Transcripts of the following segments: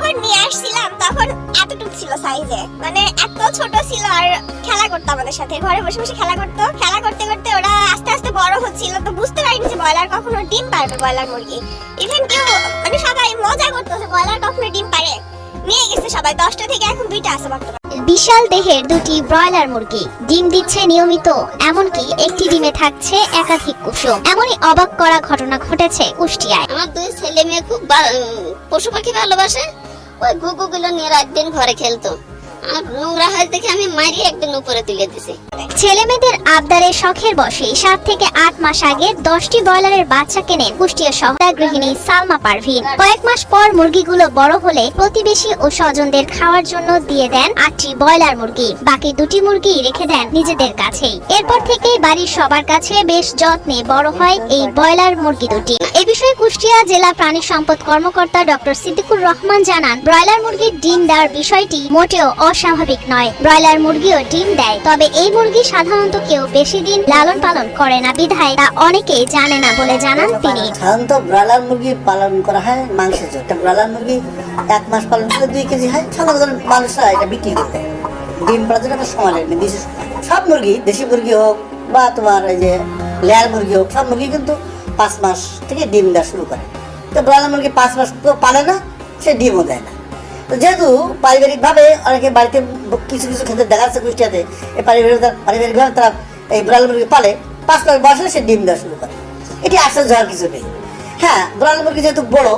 যখন নিয়ে আসছিলাম তখন এতটুকু ছিল সাইজে মানে এত ছোট ছিল আর খেলা করতো আমাদের সাথে। ঘরে বসে বসে খেলা করতো। খেলা করতে করতে ওরা আস্তে আস্তে বড় হচ্ছিল তো বুঝতে পারিনি যে ব্রয়লার কখনো ডিম পারবে ব্রয়লার মুরগি। ইভেন কেউ মানে সবাই মজা করতো যে ব্রয়লার কখনো ডিম পারে। নিয়ে গেছে সবাই। দশটা থেকে এখন দুইটা আছে বর্তমানে। বিশাল দেহের দুটি ব্রয়লার মুরগি। ডিম দিচ্ছে নিয়মিত এমনকি একটি ডিমে থাকছে একাধিক কুসুম। এমনই অবাক করা ঘটনা ঘটেছে কুষ্টিয়ায়। আমার দুই ছেলে মেয়ে খুব পশু পাখি ভালোবাসে। ওই ঘুঘু গুলো নিয়ে রাত দিন ঘরে খেলতো। থেকে প্রতিবেশী ও স্বজনদের খাওয়ার জন্য দিয়ে দেন আটটি ব্রয়লার মুরগি। বাকি দুটি মুরগি রেখে দেন নিজেদের কাছেই। এরপর থেকেই বাড়ির সবার কাছে বেশ যত্নে বড় হয় এই ব্রয়লার মুরগি দুটি। এ বিষয়ে কুষ্টিয়া জেলা প্রাণী সম্পদ কর্মকর্তা ডক্টর সিদ্দিকুর রহমান জানান, ব্রয়লার মুরগির ডিম দেওয়ার বিষয়টি মোটেও অস্বাভাবিক নয়। ব্রয়লার মুরগিও ডিম দেয়। তবে এই মুরগি সাধারণত কেউ বেশি দিন লালন পালন করে না। বিধায় তা অনেকেই জানে না বলে জানান তিনি। সাধারণত ব্রয়লার মুরগি পালন করা হয় মাংসের জন্য। ব্রয়লার মুরগি এক মাস পালন করে দুই কেজি হয়। সাধারণত মানুষরা এটা বিক্রি করতে। ডিম পাড়ার জন্য সময় লাগে সময়। সব মুরগি, দেশি মুরগি হোক বা তোমার এই যে লেয়ার মুরগি হোক, সব মুরগি কিন্তু পাঁচ মাস থেকে ডিম দেওয়া শুরু করে। তো ব্রয়লার মুরগি পাঁচ মাস তো পালে না, সে ডিমও দেয় না। তো যেহেতু পারিবারিকভাবে অনেকে বাড়িতে কিছু কিছু ক্ষেত্রে দেখা যাচ্ছে কুষ্টিয়াতে, এই পারিবারিক পারিবারিকভাবে তারা এই ব্রাল মুরগি পালে, পাঁচ লাখ বয়সে সে ডিম দেওয়া শুরু করে। এটি আশ্চর্য হওয়ার কিছু নেই। হ্যাঁ ব্রাল মুরগি যেহেতু বড়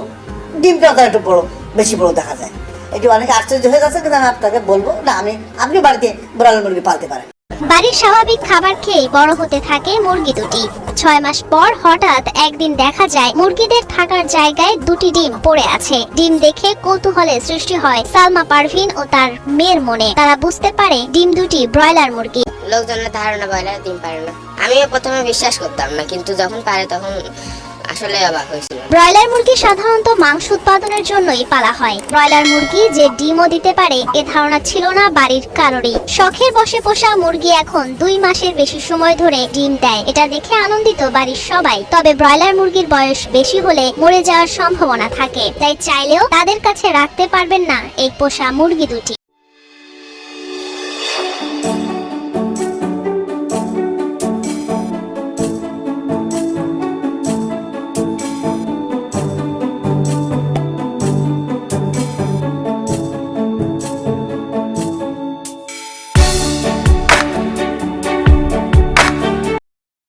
ডিমটা তার একটু বড়, বেশি বড় দেখা যায়। এটি অনেকে আশ্চর্য হয়ে যাচ্ছে, কিন্তু আমি আপনাকে বলব, না, আমি আপনি বাড়িতে ব্রাল মুরগি পালতে পারেন। বাড়ির স্বাভাবিক খাবার খেয়ে বড় হতে থাকে মুরগি দুটি। ছয় মাস পর হঠাৎ একদিন দেখা যায় মুরগিদের থাকার জায়গায় দুটি ডিম পড়ে আছে। ডিম দেখে কৌতূহলের সৃষ্টি হয় সালমা পারভিন ও তার মেয়ের মনে। তারা বুঝতে পারে ডিম দুটি ব্রয়লার মুরগি। লোকজনের ধারণা ব্রয়লার ডিম পারে না। আমিও প্রথমে বিশ্বাস করতাম না, কিন্তু যখন পারে তখন আসলে অবাক হয়েছিল। ব্রয়লার মুরগি সাধারণত মাংস উৎপাদনের জন্যই পালা হয়। ব্রয়লার মুরগি যে ডিমও দিতে পারে, এ ধারণা ছিল না বাড়ির কারোরই। শখের বসে পোষা মুরগি এখন দুই মাসের বেশি সময় ধরে ডিম দেয়। এটা দেখে আনন্দিত বাড়ির সবাই। তবে ব্রয়লার মুরগির বয়স বেশি হলে মরে যাওয়ার সম্ভাবনা থাকে। তাই চাইলেও তাদের কাছে রাখতে পারবেন না এই পোষা মুরগি দুটি।